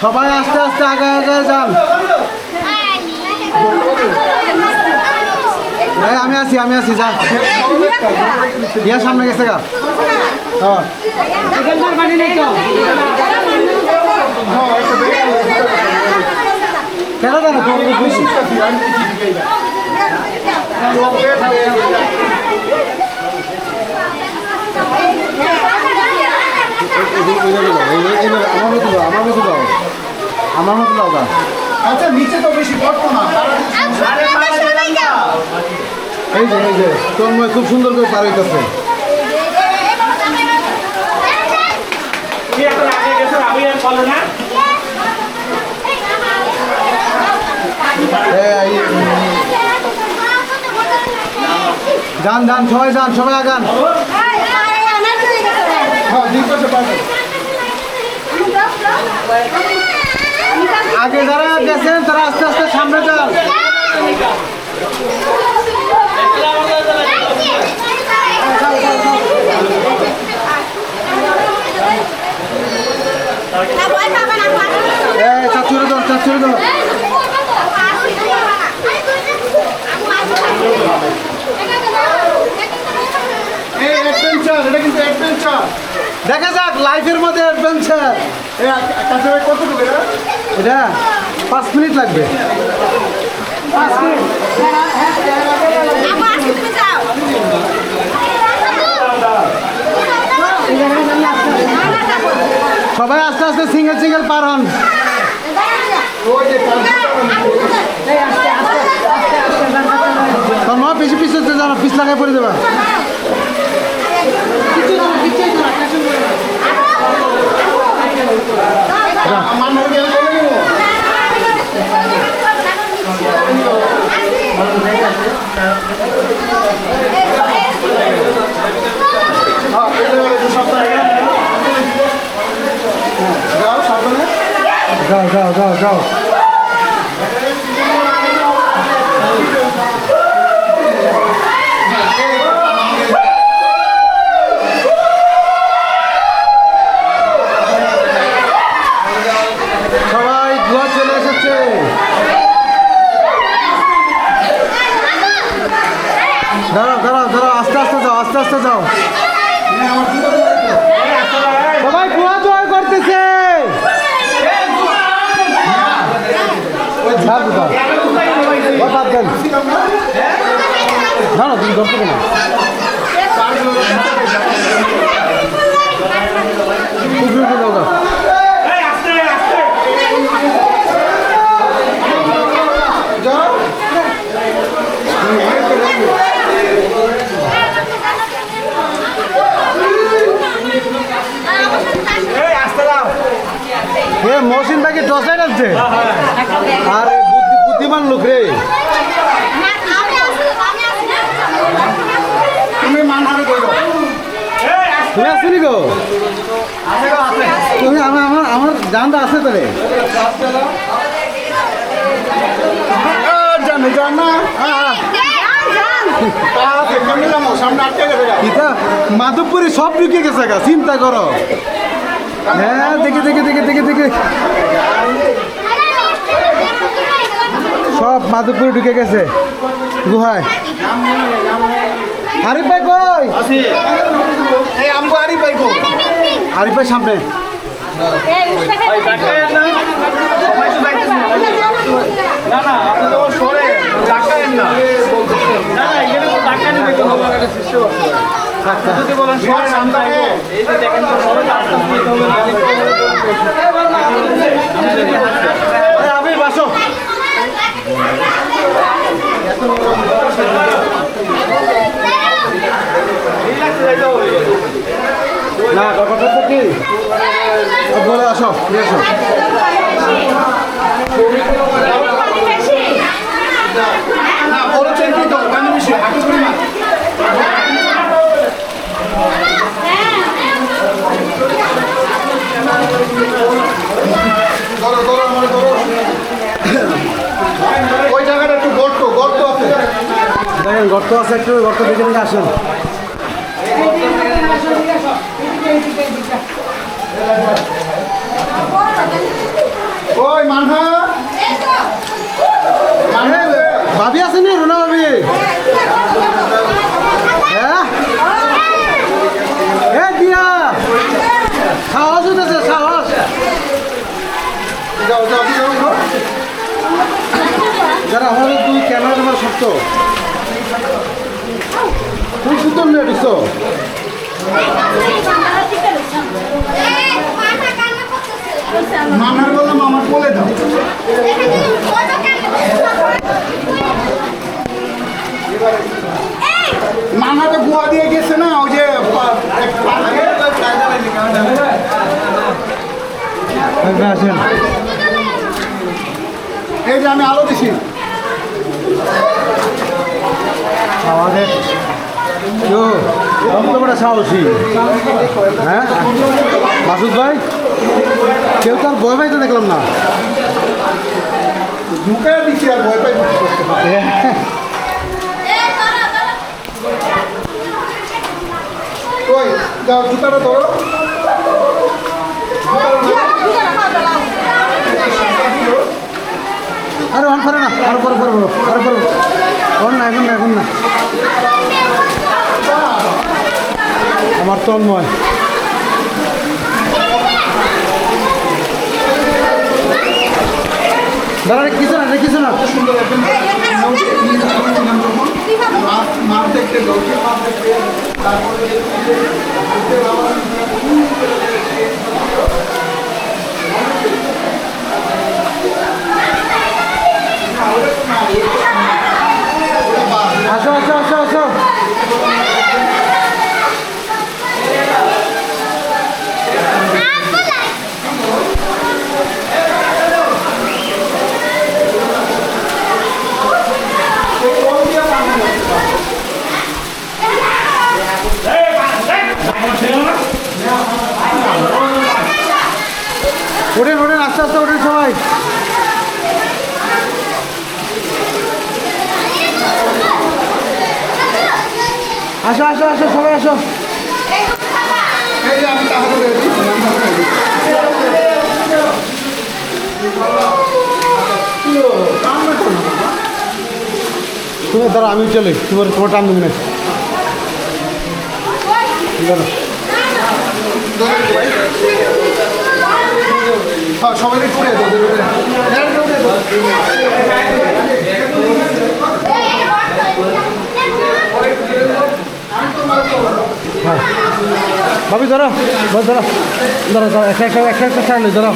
সবাই আস্তে আস্তে আগে আগে যান। আমি আছি আমি আছি, যা। ইয়া সামনে গেছে গা। হ্যাঁ। কেন জানো তোমার আমার মতো দাও আমার মতো দাও আমার মতো দাও গা আচ্ছা নিচে তো বেশি গর্ত না এই যে এই যে তোর মনে খুব সুন্দর করে পার হইতেছে যান যান সবাই যান সবাই আগান হ্যাঁ দিক পাশে পাশে আগে যারা গেছেন, তারা আস্তে আস্তে সামনে যান। চাচুরে দাও চাচুরে দাও এই অ্যাডভেঞ্চার এটা কিন্তু অ্যাডভেঞ্চার দেখা যাক লাইফের মধ্যে অ্যাডভেঞ্চার এটা? পাঁচ মিনিট লাগবে। সবাই আস্তে আস্তে সিঙ্গেল সিঙ্গেল পার হন। মা পিছু পিছু জানো পিছ লাগাই পড়ে দেবা আমার নদী আমি করে সবাই ধোয়া চলে এসেছে। দাঁড়াও দাঁড়াও দাঁড়াও, আস্তে আস্তে যাও, আস্তে আস্তে যাও। সবাই কুয়া জোয়ার করতেছে। না না, তুমি ধরতে কেন উপরে উঠে যাও গা। এই আস্তে আস্তে যাও এই আস্তে দাও এ টসাই আছে আর বুদ্ধিমান লোক রে তুমি আসছিলি গো তুমি আমার আমার আমার জানটা আছে তো রে মাধবপুরি সব ঢুকে গেছে চিন্তা করো হ্যাঁ দেখে দেখে দেখে দেখে দেখে। সব মাধবপুরে ঢুকে গেছে। গুহায়। আরিফ ভাই কই? এই আমগো আরি আরিফ ভাই সামনে। না না আপনি তো সরে না। না না এখানে তো আপনি যদি বলেন সরে নাম থাকে এই যে দেখেন তো আস্তে আস্তে হবে আমি বাসো। হবে না তো কি? বলে আসো নিয়ে আসো। না বলেছেন কি তো? পানি বেশি হাঁটু ধরো ধরো আমার ধরো ওই জায়গাটা একটু গর্ত গর্ত আছে। দেখেন গর্ত আছে একটু গর্ত দেখে দেখে আসেন। ওই মানহা ভাবি আছে নি রুনা ভাবি হ্যাঁ এ দিয়া সাহস উঠেছে সাহস যাও যাও যাও যাও। যারা আমাদের দুই শক্ত খুব সুন্দর নিয়ে দিচ্ছ মানহার বললাম আমার বলে দাও। মানহা তো গুয়া দিয়ে গেছে না, ওই যে এই যে আমি আলো দিছি। আমাদের তো কত সাহসী? হ্যাঁ? মাসুদ ভাই? কেউ তার ভয় পাইতে দেখলাম না। আর জুতাটা ধরো। অন করে না। আরও পরে পরে আরও পরে বলো। অন না এখন না এখন না আমার তন্ময় দাঁড়া রে, কিছু না কিছু না মাছ মাছ দেখতে আসো আসো আসো সবাই আসো। তুমি ধরো আমি চলে তোমার তোমার টান দেবো সবাই দাও ভাবি, ধরো বস ধরো ধরো ধরো একটা একটা একটা একটা ছাড়লে ধরো।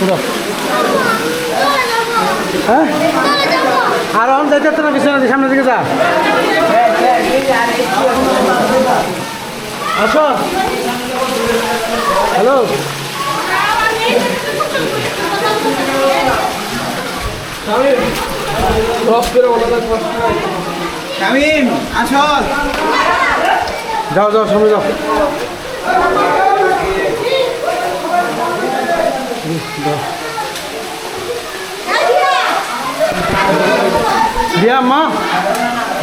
ধরো। হ্যাঁ? আর অন যাইতে তো না পিছনে সামনে দিকে যা। আসো। হ্যালো। শামিম আসল। যাও যাও সামনে যাও। দিয়া আম্মা।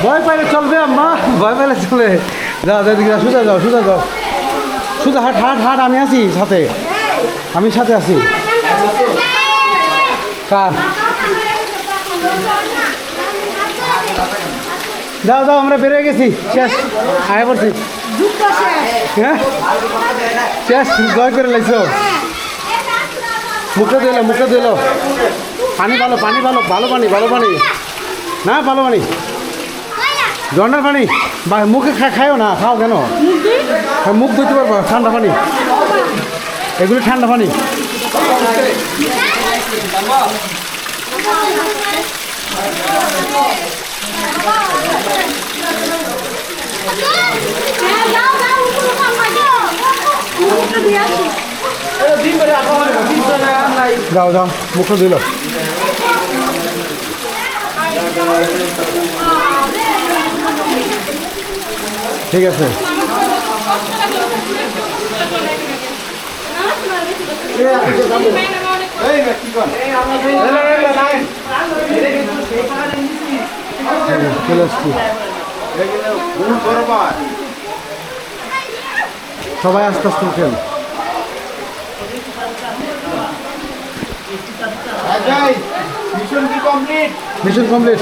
ভয় পাইলে চলবে আম্মা। ভয় পাইলে চলে। যাও যাও দিকে যাও সুজা যাও সুজা যাও। সুজা হাট হাট হাট, আমি আছি সাথে। আমি সাথে আছি। কার? যাও যাও আমরা বেরিয়ে গেছি। শেষ। আয় পড়ছি। হ্যাঁ? শেষ। জয় করে লাইছো। মুখে দিল মুখে দিল পানি ভালো পানি ভালো ভালো পানি ভালো পানি। না ভালো পানি। জন্ডার পানি। মুখে খা খায়ও না খাও কেন? হ্যাঁ, মুখ ধুতে পারব ঠান্ডা পানি। এগুলো ঠান্ডা পানি। যাও যাও মুখে দিল ঠিক আছে এই কি চলে করবার সবাই আস্তে আস্তে উঠেন। Mission complete.